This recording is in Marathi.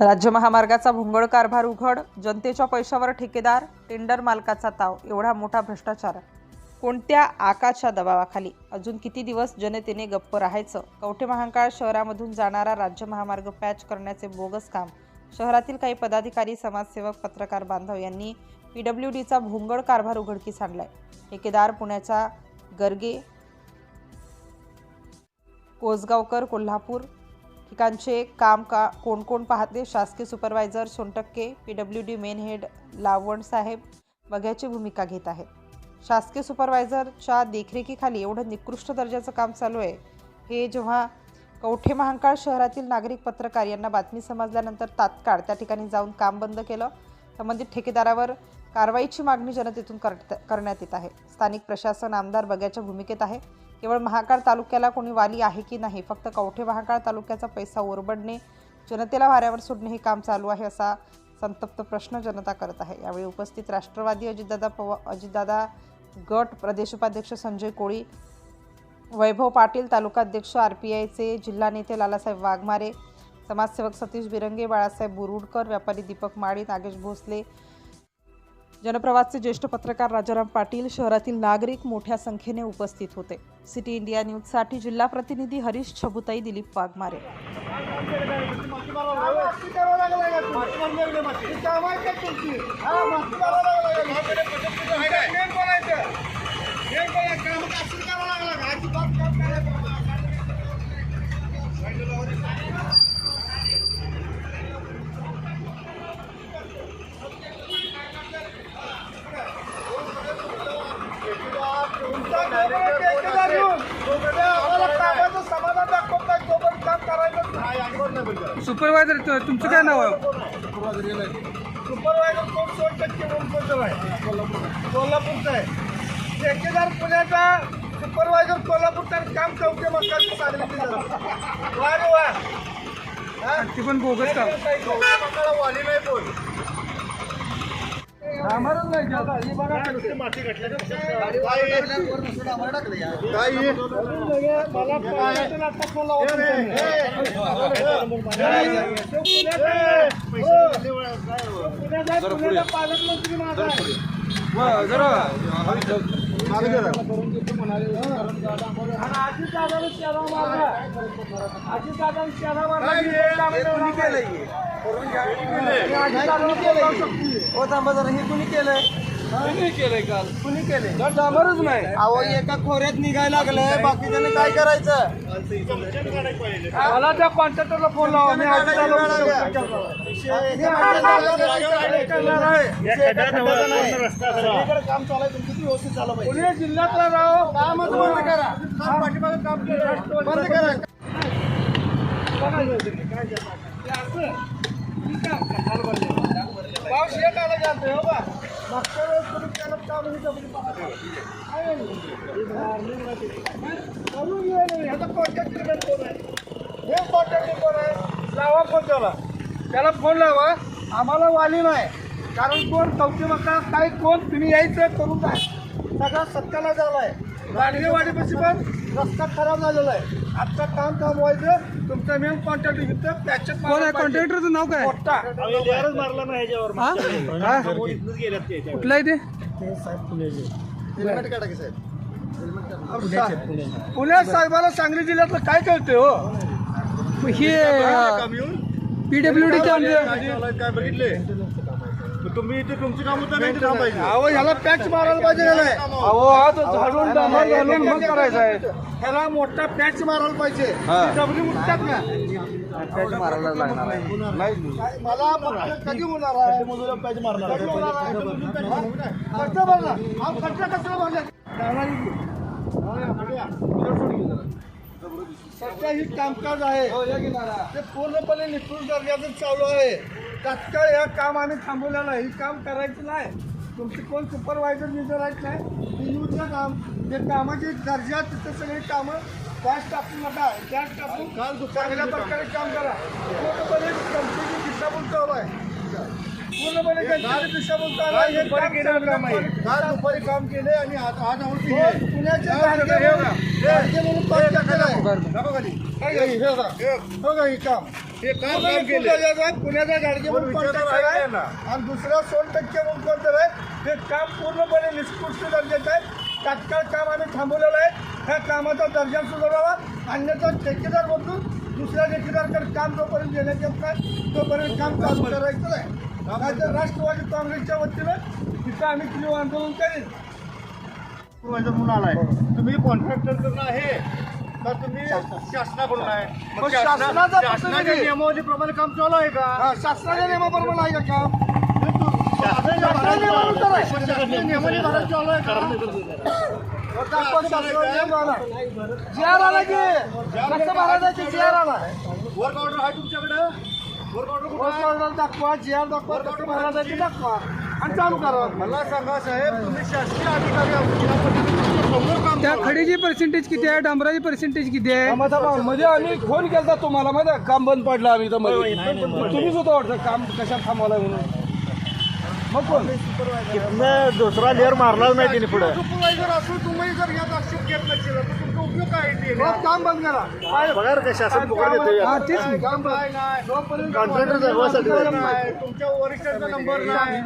राज्य महामार्गाचा भोंगळ कारभार उघड जनतेच्या पैशावर ठेकेदार टेंडर मालकाचा ताव एवढा मोठा भ्रष्टाचार. कोणत्या आकाच्या दबावाखाली? अजून किती दिवस जनतेने गप्प राहायचं? कवठे महांकाळ शहरामधून जाणारा राज्य महामार्ग पॅच करण्याचे बोगस काम. शहरातील काही पदाधिकारी समाजसेवक पत्रकार बांधव यांनी पी डब्ल्यू डीचा भोंगळ कारभार उघडकीस आणलाय. ठेकेदार पुण्याचा गर्गे कोसगावकर कोल्हापूर ठिकाणचे काम का कोण कोण पाहते? शासकीय supervisor Sontakke P W D main head Lawan साहेब बघ्याची भूमिका घेत आहेत. शासकीय सुपरवायझरच्या देखरेखीखाली एवढं निकृष्ट दर्जाचं काम चालू आहे. हे जेव्हा कवठे महांकाळ शहरातील नागरिक पत्रकार यांना बातमी समजल्यानंतर तात्काळ त्या ठिकाणी जाऊन काम बंद केलं. संबंधित ठेकेदारावर कारवाईची मागणी जनतेतून करण्यात येत आहे. स्थानिक प्रशासन आमदार बघ्याच्या भूमिकेत आहे. केवळ महाकाळ तालुक्याला कोणी वाली आहे की नाही फक्त कवठे महाकाळ तालुक्याचा पैसा ओरबडणे जनतेला वाऱ्यावर सोडणे हे काम चालू आहे असा संतप्त प्रश्न जनता करत आहे. यावेळी उपस्थित राष्ट्रवादी अजितदादा पवा अजितदादा गट प्रदेश उपाध्यक्ष संजय कोळी वैभव पाटील तालुकाध्यक्ष आर पी आयचे जिल्हा नेते लालासाहेब वाघमारे समाजसेवक सतीश बिरंगे बाळासाहेब बुरुडकर व्यापारी दीपक माळी नागेश भोसले जनप्रवासचे ज्येष्ठ पत्रकार राजाराम पाटील शहरातील नागरिक मोठ्या संख्येने उपस्थित होते. सिटी इंडिया न्यूजसाठी जिल्हा प्रतिनिधी हरीश छबुताई दिलीप वाघमारे. सुपरवायझर तुमचं काय नाव आहे? सुपरवायझर कोण सोड टक्के म्हणून कोणतं आहे कोल्हापूरचा आहे. ठेकेदार पुण्याचा सुपरवायझर कोल्हापूरचा आणि काम चौके मक्काची सांगली वा रे वा हा? ती पण बोगस काम मक्काला वाली नाही बोल पालकमंत्री माझा आणि अजितदादाने त्याला मारला. अजितदादाने त्याला मारला. कोणी केलंय हे? हे. हो थांबा जरा हे कुणी केलंय कुणी केलंय काल कुणी केलंय डांबरच नाही अहो एका खोऱ्यात निघायला लागलंय बाकीच्याने काय करायचं मला त्या कॉन्ट्रॅक्टरला फोन लावा मी अजितदादाला काम चालायचं किती व्यवस्थित झालं पाहिजे पुणे जिल्ह्यातला राव कामच बंद करा पाठीमागे काम. बंद करा पाऊस येत आला जातोय हो बा मागच्या वेळेस तुम्ही केलं काम ही ह्याचा कॉन्टॅक्ट कोण आहे हे कॉन्टॅक्ट कोण आहे लावा फोन त्याला त्याला फोन लावा आम्हाला वाली नाही कारण कोण चौथी मका काय कोण तुम्ही यायचं करून काय सगळा सत्याला झालाय गाडगेवाडीपाशी पण रस्ता खराब झालेला आहे. आजचं काम थांबवायचं. तुमचा मेन कॉन्टॅक्ट घेतं. त्याच्यात कोण आहे? कॉन्ट्रॅक्टरचं नाव काय? मोठा. हा? हा? कुठलं आहे ते? हेल्मेट काढा की साहेब. पुण्यात साहेबाला सांगली जिल्ह्यातलं काय कळतंय हो? हे पीडब्ल्यू डी काय बघितले? तुम्ही इथे तुमची काम पाहिजे अहो ह्याला पॅच मारायला पाहिजे नाही? अहो आज झाडून डांबर घालून मग करायचं आहे. ह्याला मोठा पॅच मारायला पाहिजे. ती डबली उठतात ना. पॅच मारायला लागणार आहे. मला फक्त कधी होणार आहे? मजुरा पॅच मारणार कधी होणार आहे? खर्च भरला हा खर्च कसा भरला सध्या ही कामकाज आहे. ते पूर्णपणे निकृष्ट दर्जाचं चालू आहे. तात्काळ हे काम आम्ही थांबवलेलं आहे ही काम करायचं नाही तुमचे कोण सुपरवायझर विचारायचं नाही हे युद्ध काम जे कामाची दर्जा तिथं सगळी कामं गॅस टाकून नका गॅस टाकून चांगल्या प्रकारे काम करा पूर्णपणे कंपनीची दिशाभूल चालू आहे पूर्णपणे दिशाभूल चालू आहे. हे काम. काल दुपारी काम केले आणि आज आवडते हे. पुण्याचे गाडगे म्हणून- काम आहे. खाली. हे- बघा. हे हे काम पूर्ण पुण्याचं आहे. गाडगे म्हणून कॉन्ट्रॅक्टर आहे. आणि दुसरा सोन टक्के कोणतं आहे. हे काम पूर्णपणे निष्कृष्ट दर्जाचं आहे. तात्काळ काम आम्ही थांबवलेलं आहे. ह्या कामाचा दर्जा सुधारावा. अन्यथा ठेकेदार बदलून दुसऱ्या ठेकेदारकडे काम जोपर्यंत देण्यात येत नाही तोपर्यंत काम चालू करायचं नाहीतर राष्ट्रवादी काँग्रेसच्या वतीनं तिथं आम्ही तीव्र आंदोलन करेन. सुपरवायझर म्हणून आलाय तुम्ही कॉन्ट्रॅक्टर आहे तर तुम्ही शासनाकडून आहे. मग शासनाचा शासनाच्या नियमावलीप्रमाणे काम चालू आहे का? शासनाच्या नियमाप्रमाणे आहे का काम? शासनाच्या नियमानुसार आहे. शासनाच्या नियमाने भरायचं चालू आहे का? आता आपण शासनाचा नियम आला. GR आला की? कसं भरायचं जी आर आला? वर्क ऑर्डर आहे तुमच्याकडे? वर्क ऑर्डर दाखवा जी आर दाखवा कसं भरायचं ते दाखवा. आणि चालू करा मला सांगा साहेब तुम्ही शासकीय अधिकारी आहोत. या पद्धतीने समोर काम त्या करा. खडीची पर्सेंटेज किती आहे डांबराची पर्सेंटेज किती आहे म्हणजे आम्ही फोन केला तुम्हाला माहिती आहे? काम बंद पडलं आम्ही इथं मध्ये तुम्हीच होतं वाटतं काम कशात थांबवलंय म्हणून मग कोण? दुसरा लेअर मारलाच नाही तिने पुढे. सुपरवायझर असून तुम्ही जर यात आक्षेप घेत नसेल तर तुमचा उपयोग काय आहे ते? काम बंद करा. पगार का शासन हा, तेच नाही. काम काय नाही. कॉन्ट्रॅक्टर तुमच्या वरिष्ठांचा नंबर नाही.